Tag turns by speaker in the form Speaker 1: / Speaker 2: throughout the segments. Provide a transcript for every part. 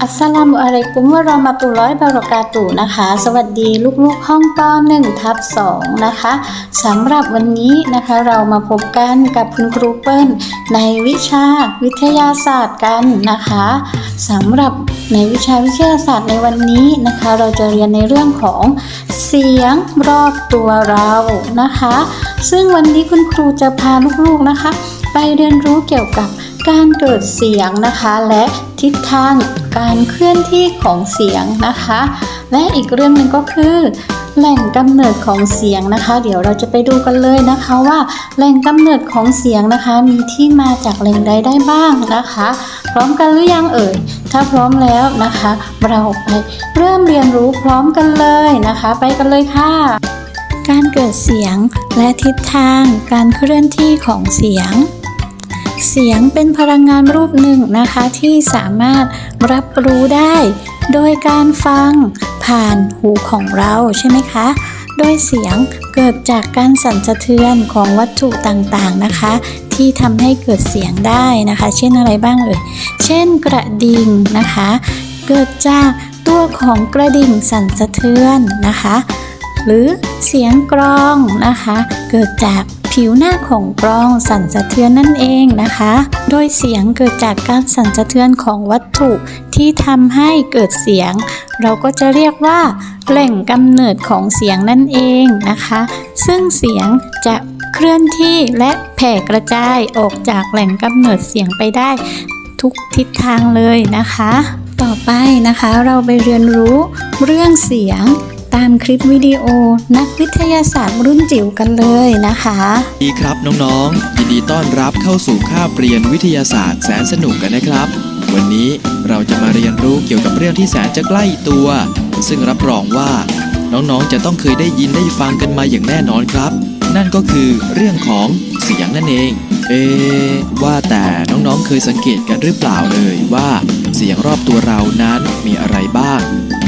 Speaker 1: อัสสลามุอะลัยกุมวะเรอมาตุลอฮิบารอกาตุนะคะ สวัสดีลูกๆห้องป .1 ทับ2นะคะสำหรับวันนี้นะคะเรามาพบกันกับคุณครูเปิ้ลในวิชาวิทยาศาสตร์กันนะคะสำหรับในวิชาวิทยาศาสตร์ในวันนี้นะคะ เราจะเรียนในเรื่องของเสียงรอบตัวเรานะคะ ซึ่งวันนี้คุณครูจะพาลูกๆนะคะ ไปเรียนรู้เกี่ยวกับ การเกิดเสียงนะคะ และทิศทางการเคลื่อนที่ของเสียงนะคะ และอีกเรื่องหนึ่งก็คือแหล่งกำเนิดของเสียงนะคะ เดี๋ยวเราจะไปดูกันเลยนะคะว่าแหล่งกำเนิดของเสียงนะคะ มีที่มาจากแหล่งใดได้บ้างนะคะ พร้อมกันหรือยังเอ่ย ถ้าพร้อมแล้วนะคะ เราไปเริ่มเรียนรู้พร้อมกันเลยนะคะ ไปกันเลยค่ะ การเกิดเสียงและทิศทางการเคลื่อนที่ของเสียง เสียงเป็นพลังงานรูปหนึ่งนะคะ ที่สามารถรับรู้ได้ โดยการฟังผ่านหูของเราใช่ไหมคะ โดยเสียงเกิดจากการสั่นสะเทือนของวัตถุต่างๆนะคะ ที่ทำให้เกิดเสียงได้นะคะ เช่นอะไรบ้างเอ่ยเช่นกระดิ่งนะคะ เกิดจากตัวของกระดิ่งสั่นสะเทือนนะคะ หรือเสียงกรองนะคะ เกิดจาก ผิวหน้าของกรองสั่นสะเทือนนั่นเองนะคะ โดยเสียงเกิดจากการสั่นสะเทือนของวัตถุที่ทำให้เกิดเสียง เราก็จะเรียกว่าแหล่งกำเนิดของเสียงนั่นเองนะคะ ซึ่งเสียงจะเคลื่อนที่และแผ่กระจายออกจากแหล่งกำเนิดเสียงไปได้ทุกทิศทางเลยนะคะ ต่อไปนะคะเราไปเรียนรู้เรื่องเสียง ตามคลิปวิดีโอนักวิทยาศาสตร์รุ่นจิ๋วกันเลยนะคะ
Speaker 2: ดีครับน้องๆ ยินดีต้อนรับเข้าสู่คาบเรียนวิทยาศาสตร์แสนสนุกกันนะครับ วันนี้เราจะมาเรียนรู้เกี่ยวกับเรื่องที่แสนจะใกล้ตัว ซึ่งรับรองว่า น้องๆจะต้องเคยได้ยินได้ฟังกันมาอย่างแน่นอนครับ นั่นก็คือเรื่องของเสียงนั่นเอง เอะว่าแต่น้องๆเคยสังเกตกันหรือเปล่าเลยว่า เสียงรอบตัวเรานั้นมีอะไรบ้าง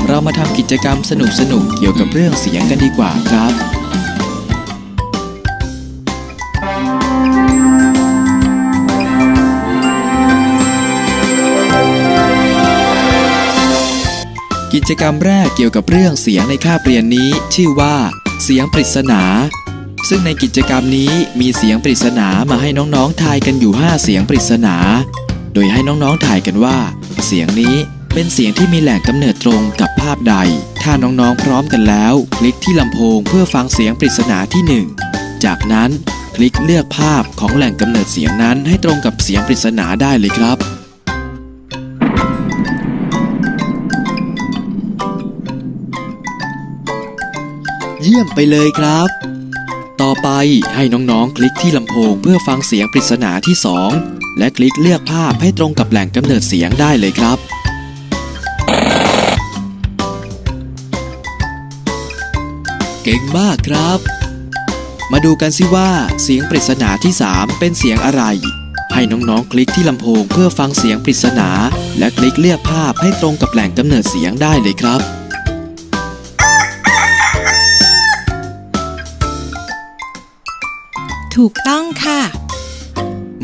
Speaker 2: เรามาทำกิจกรรมสนุกๆเกี่ยวกับเรื่องเสียงกันดีกว่าครับ กิจกรรมแรกเกี่ยวกับเรื่องเสียงในคาบเรียนนี้ ชื่อว่า เสียงปริศนา ซึ่งในกิจกรรมนี้มีเสียงปริศนามาให้น้องๆทายกันอยู่ 5 เสียงปริศนา โดยให้น้องๆทายกันว่า เสียงนี้ เป็นเสียงที่มีแหล่งกำเนิดตรงกับภาพใด ถ้าน้องๆพร้อมกันแล้ว คลิกที่ลำโพงเพื่อฟังเสียงปริศนาที่ 1 จากนั้นคลิกเลือกภาพของแหล่งกำเนิดเสียงนั้นให้ตรงกับเสียงปริศนาได้เลยครับเยี่ยมไปเลยครับ ต่อไปให้น้องๆ คลิกที่ลำโพงเพื่อฟังเสียงปริศนาที่ 2 และคลิกเลือกภาพให้ตรงกับแหล่งกำเนิดเสียงได้เลยครับ เก่งมากครับ มาดูกันสิว่าเสียงปริศนาที่ 3 เป็นเสียงอะไร ให้น้องๆคลิกที่ลำโพงเพื่อฟังเสียงปริศนา และคลิกเลือกภาพให้ตรงกับแหล่งกำเนิดเสียงได้เลยครับ
Speaker 3: ถูกต้องค่ะ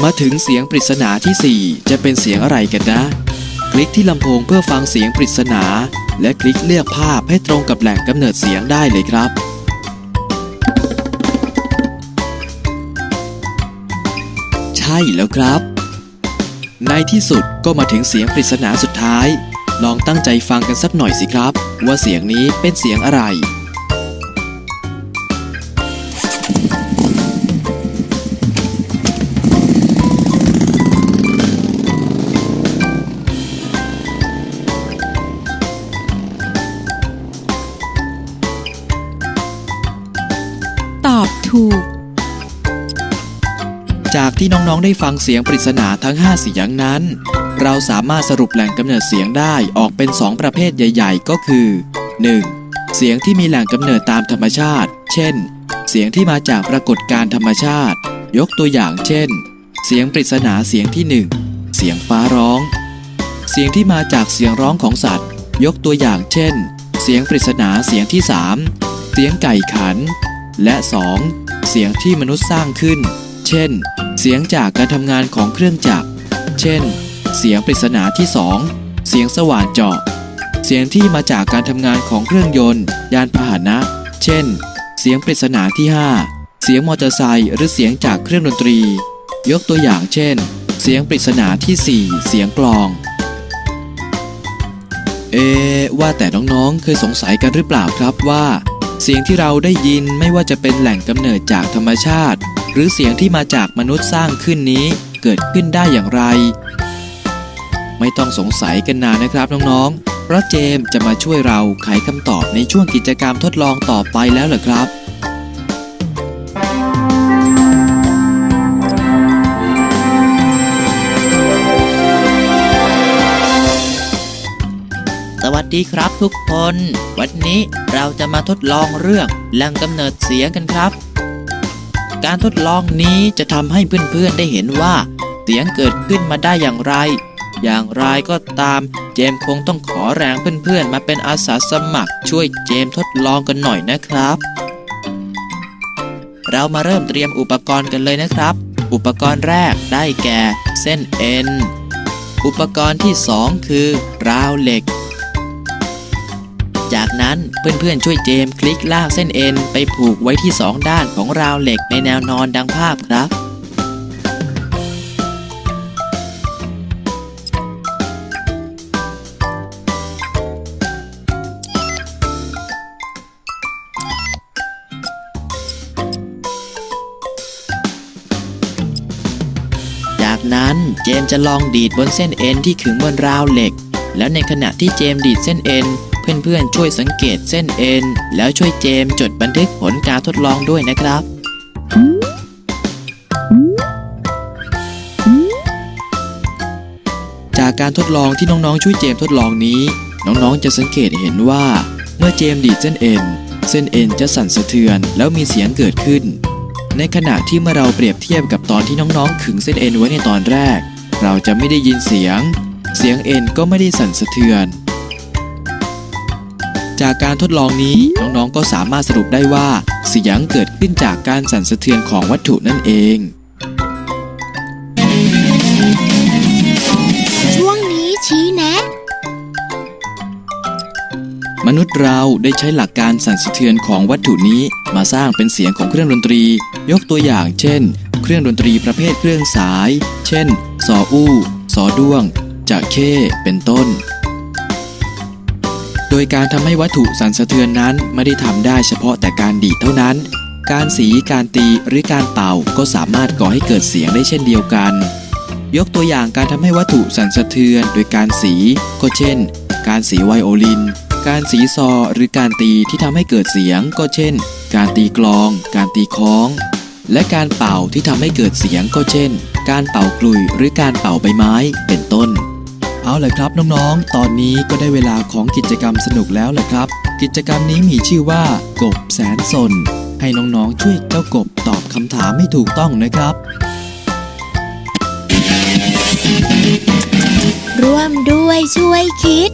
Speaker 2: มาถึงเสียงปริศนาทีสี่4 จะเป็นเสียงอะไรกันนะ คลิกที่ลำโพงเพื่อฟังเสียงปริศนา และคลิกเลือกภาพให้ตรงกับแหล่งกำเนิดเสียงได้เลยครับ ช่แล้วครับ ในที่สุดก็มาถึงเสียงปริศนาสุดท้าย ลองตั้งใจฟังกันสักหน่อยสิครับ ว่าเสียงนี้เป็นเสียงอะไร
Speaker 3: ตอบถูก
Speaker 2: จากที่น้องๆได้ฟังเสียงปริศนาทั้ง 5 เสียงนั้น เราสามารถสรุปแหล่งกำเนิดเสียงได้ออกเป็น 2 ประเภทใหญ่ ๆ ก็คือ 1. เสียงที่มีแหล่งกำเนิดตามธรรมชาติ เช่น เสียงที่มาจากปรากฏการธรรมชาติ ยกตัวอย่างเช่น เสียงปริศนาเสียงที่ 1 เสียงฟ้าร้อง เสียงที่มาจากเสียงร้องของสัตว์ ยกตัวอย่างเช่น เสียงปริศนาเสียงที่ 3 เสียงไก่ขัน และ 2. เสียงที่มนุษย์สร้างขึ้น เช่น เสียงจากการทำงานของเครื่องจักร เช่น เสียงปริศนาที่ 2 เสียงสว่านเจาะ เสียงที่มาจากการทำงานของเครื่องยนต์ ยานพาหนะ เช่น เสียงปริศนาที่ 5 เสียงมอเตอร์ไซค์หรือเสียงจากเครื่องดนตรี ยกตัวอย่างเช่น เสียงปริศนาที่ 4 เสียงกลอง เอ ว่าแต่น้องๆ เคยสงสัยกันหรือเปล่าครับว่า เสียงที่เราได้ยินไม่ว่าจะเป็นแหล่งกำเนิดจากธรรมชาติ หรือเสียงที่มาจากมนุษย์สร้างขึ้นนี้เกิดขึ้นได้อย่างไร ไม่ต้องสงสัยกันนานนะครับน้องๆ เพราะเจมจะมาช่วยเราไขคำตอบในช่วงกิจกรรมทดลองต่อไปแล้วเหรอครับ
Speaker 4: สวัสดีครับทุกคน วันนี้เราจะมาทดลองเรื่องแหล่งกำเนิดเสียงกันครับ การทดลองนี้จะทำให้เพื่อนๆได้เห็นว่า เสียงเกิดขึ้นมาได้อย่างไร อย่างไรก็ตามเจมคงต้องขอแรงเพื่อนๆ มาเป็นอาสาสมัครช่วยเจมทดลองกันหน่อยนะครับ เรามาเริ่มเตรียมอุปกรณ์กันเลยนะครับ อุปกรณ์แรกได้แก่ เส้นเอ็นอุปกรณ์ที่สองคือ ราวเหล็ก จากนั้นเพื่อนๆ ช่วยเจมคลิกลากเส้นเอ็นไปผูกไว้ที่สองด้านของราวเหล็กในแนวนอนดังภาพครับจากนั้นเจมจะลองดีดบนเส้นเอ็นที่ขึงบนราวเหล็ก แล้วในขณะที่เจมดีดเส้นเอ็น เพื่อนๆช่วยสังเกตเส้นเอ็น แล้วช่วยเจมจดบันทึกผลการทดลองด้วยนะครับ
Speaker 2: จากการทดลองที่น้องๆช่วยเจมทดลองนี้ น้องๆจะสังเกตเห็นว่า เมื่อเจมดีดเส้นเอ็น เส้นเอ็นจะสั่นสะเทือนแล้วมีเสียงเกิดขึ้น ในขณะที่เมื่อเราเปรียบเทียบกับตอนที่น้องๆขึงเส้นเอ็นไว้ในตอนแรก เราจะไม่ได้ยินเสียง เสียงเอ็นก็ไม่ได้สั่นสะเทือน จากการทดลองนี้น้องๆก็สามารถสรุปได้ว่า เสียงเกิดขึ้นจากการสั่นสะเทือนของวัตถุนั่นเอง
Speaker 5: ช่วงนี้ชี้แนะ
Speaker 2: มนุษย์เราได้ใช้หลักการสั่นสะเทือนของวัตถุนี้มาสร้างเป็นเสียงของเครื่องดนตรี ยกตัวอย่างเช่น เครื่องดนตรีประเภทเครื่องสาย เช่นซออู้ซอด้วงจะเข้เป็นต้น โดยการทำให้วัตถุสั่นสะเทือนนั้นไม่ได้ทำได้เฉพาะแต่การดีดเท่านั้น การสีการตีหรือการเป่าก็สามารถก่อให้เกิดเสียงได้เช่นเดียวกัน ยกตัวอย่างการทำให้วัตถุสั่นสะเทือนโดยการสีก็เช่น การสีไวโอลิน การสีซอหรือการตีที่ทำให้เกิดเสียงก็เช่น การตีกลอง การตีค้อง และการเป่าที่ทำให้เกิดเสียงก็เช่น การเป่ากลุยหรือการเป่าใบไม้เป็นต้น เอาเลยครับน้องๆ ตอนนี้ก็ได้เวลาของกิจกรรมสนุกแล้วแหละครับ กิจกรรมนี้มีชื่อว่า กบแสนสน ให้น้องๆช่วยเจ้ากบตอบคำถามให้ถูกต้องนะครับ
Speaker 5: ร่วมด้วยช่วยคิด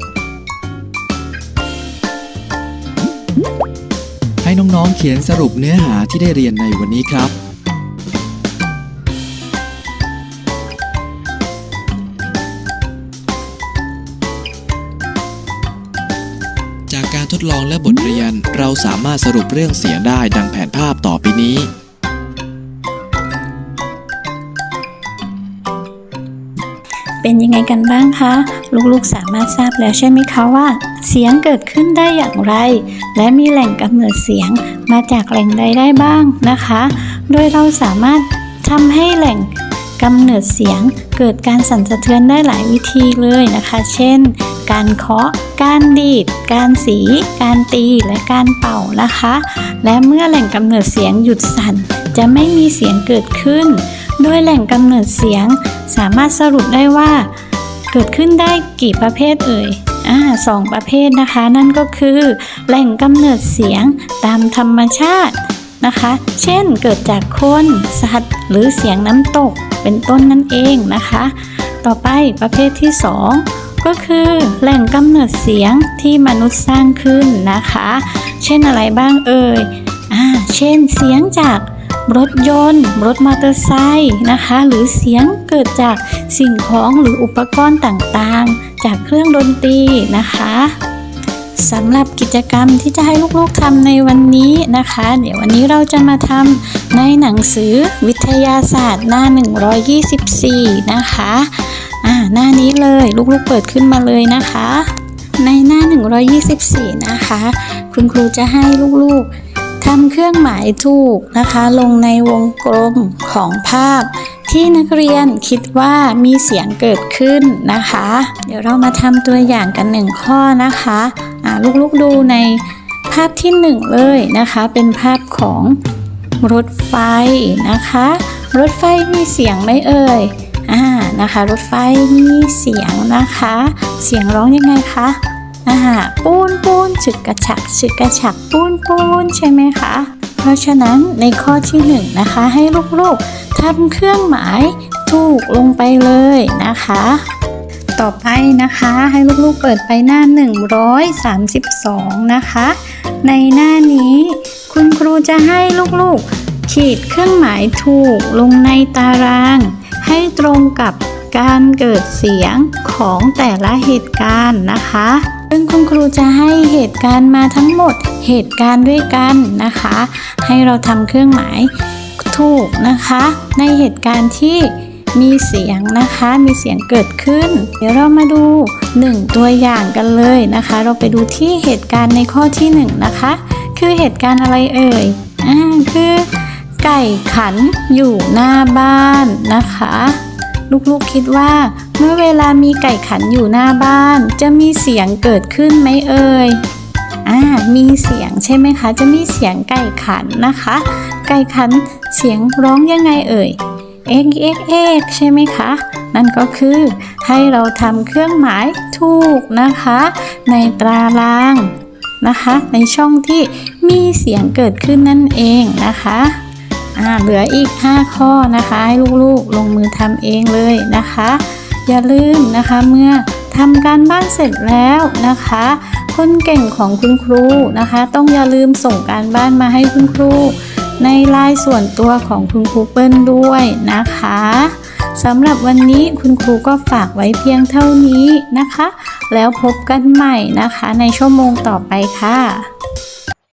Speaker 2: ให้น้องๆเขียนสรุปเนื้อหาที่ได้เรียนในวันนี้ครับ ดลองและบทเรียน เราสามารถสรุปเรื่องเสียงได้ดังแผนภาพต่อไปนี้
Speaker 1: เป็นยังไงกันบ้างคะ ลูกๆสามารถทราบแล้วใช่ไหมคะว่า เสียงเกิดขึ้นได้อย่างไร และมีแหล่งกำเนิดเสียงมาจากแหล่งใดได้บ้างนะคะ โดยเราสามารถทำให้แหล่ง กำเนิดเสียงเกิดการสั่นสะเทือนได้หลายวิธีเลยนะคะ เช่น การเคาะ การดีด การสี การตี และการเป่านะคะ และเมื่อแหล่งกำเนิดเสียงหยุดสั่น จะไม่มีเสียงเกิดขึ้น โดยแหล่งกำเนิดเสียงสามารถสรุปได้ว่า เกิดขึ้นได้กี่ประเภทเอ่ยอ่าสองประเภทนะคะ นั่นก็คือ แหล่งกำเนิดเสียงตามธรรมชาตินะคะ เช่นเกิดจากคน สัตว์ หรือเสียงน้ำตก เป็นต้นนั่นเองนะคะ ต่อไปประเภทที่สองก็คือแหล่งกำเนิดเสียงที่มนุษย์สร้างขึ้นนะคะ เช่นอะไรบ้างเอ่ยอ่าเช่นเสียงจากรถยนต์ รถมอเตอร์ไซค์นะคะ หรือเสียงเกิดจากสิ่งของหรืออุปกรณ์ต่างๆ จากเครื่องดนตรีนะคะ สำหรับกิจกรรมที่จะให้ลูกๆทำในวันนี้นะคะ เดี๋ยววันนี้เราจะมาทำในหนังสือวิทยาศาสตร์หน้า 124 นะคะอ่าหน้านี้เลยลูกๆเปิดขึ้นมาเลยนะคะ ในหน้า 124 นะคะ คุณครูจะให้ลูกๆทำเครื่องหมายถูกนะคะ ลงในวงกลมของภาพ ที่นักเรียนคิดว่ามีเสียงเกิดขึ้นนะคะ เดี๋ยวเรามาทำตัวอย่างกันหนึ่งข้อนะคะลูกๆดูในภาพที่หนึ่งเลยนะคะ เป็นภาพของรถไฟนะคะ รถไฟมีเสียงไหมเอ่ยอ่านะคะ รถไฟมีเสียงนะคะ เสียงร้องยังไงคะอ่าปูนปูนฉึกกระฉักฉึกกระฉักปูนปูนใช่ไหมคะ เพราะฉะนั้นในข้อที่หนึ่งนะคะให้ลูกๆทำเครื่องหมายถูกลงไปเลยนะคะ ต่อไปนะคะให้ลูกๆเปิดไปหน้า 132 นะคะ ในหน้านี้คุณครูจะให้ลูกๆ ขีดเครื่องหมายถูกลงในตาราง ให้ตรงกับการเกิดเสียงของแต่ละเหตุการณ์นะคะ ซึ่งคุณครูจะให้เหตุการณ์มาทั้งหมด เหตุการณ์ด้วยกันนะคะ ให้เราทำเครื่องหมายถูกนะคะ ในเหตุการณ์ที่มีเสียงนะคะ มีเสียงเกิดขึ้น เดี๋ยวเรามาดู 1 ตัวอย่างกันเลยนะคะ เราไปดูที่เหตุการณ์ในข้อที่ 1 นะคะ คือเหตุการณ์อะไรเอ่ย อ่า คือ ไก่ขันอยู่หน้าบ้านนะคะ ลูกๆคิดว่า เมื่อเวลามีไก่ขันอยู่หน้าบ้าน จะมีเสียงเกิดขึ้นไหมเอ่ย มีเสียงใช่ไหมคะ จะมีเสียงไก่ขันนะคะ ไก่ขันเสียงร้องยังไงเอ่ยเอ็กเอ็กเอ็กใช่ไหมคะ นั่นก็คือให้เราทำเครื่องหมายถูกนะคะ ในตรารางนะคะ ในช่องที่มีเสียงเกิดขึ้นนั่นเองนะคะอ่าเหลืออีก 5 ข้อนะคะ ให้ลูกๆลงมือทำเองเลยนะคะ อย่าลืมนะคะเมื่อทำการบ้านเสร็จแล้วนะคะ คนเก่งของคุณครูนะคะ ต้องอย่าลืมส่งการบ้านมาให้คุณครู ในไลน์ส่วนตัวของคุณครูเปิ้ลด้วยนะคะสำหรับวันนี้คุณครูก็ฝากไว้เพียงเท่านี้นะคะ แล้วพบกันใหม่นะคะในชั่วโมงต่อไปค่ะ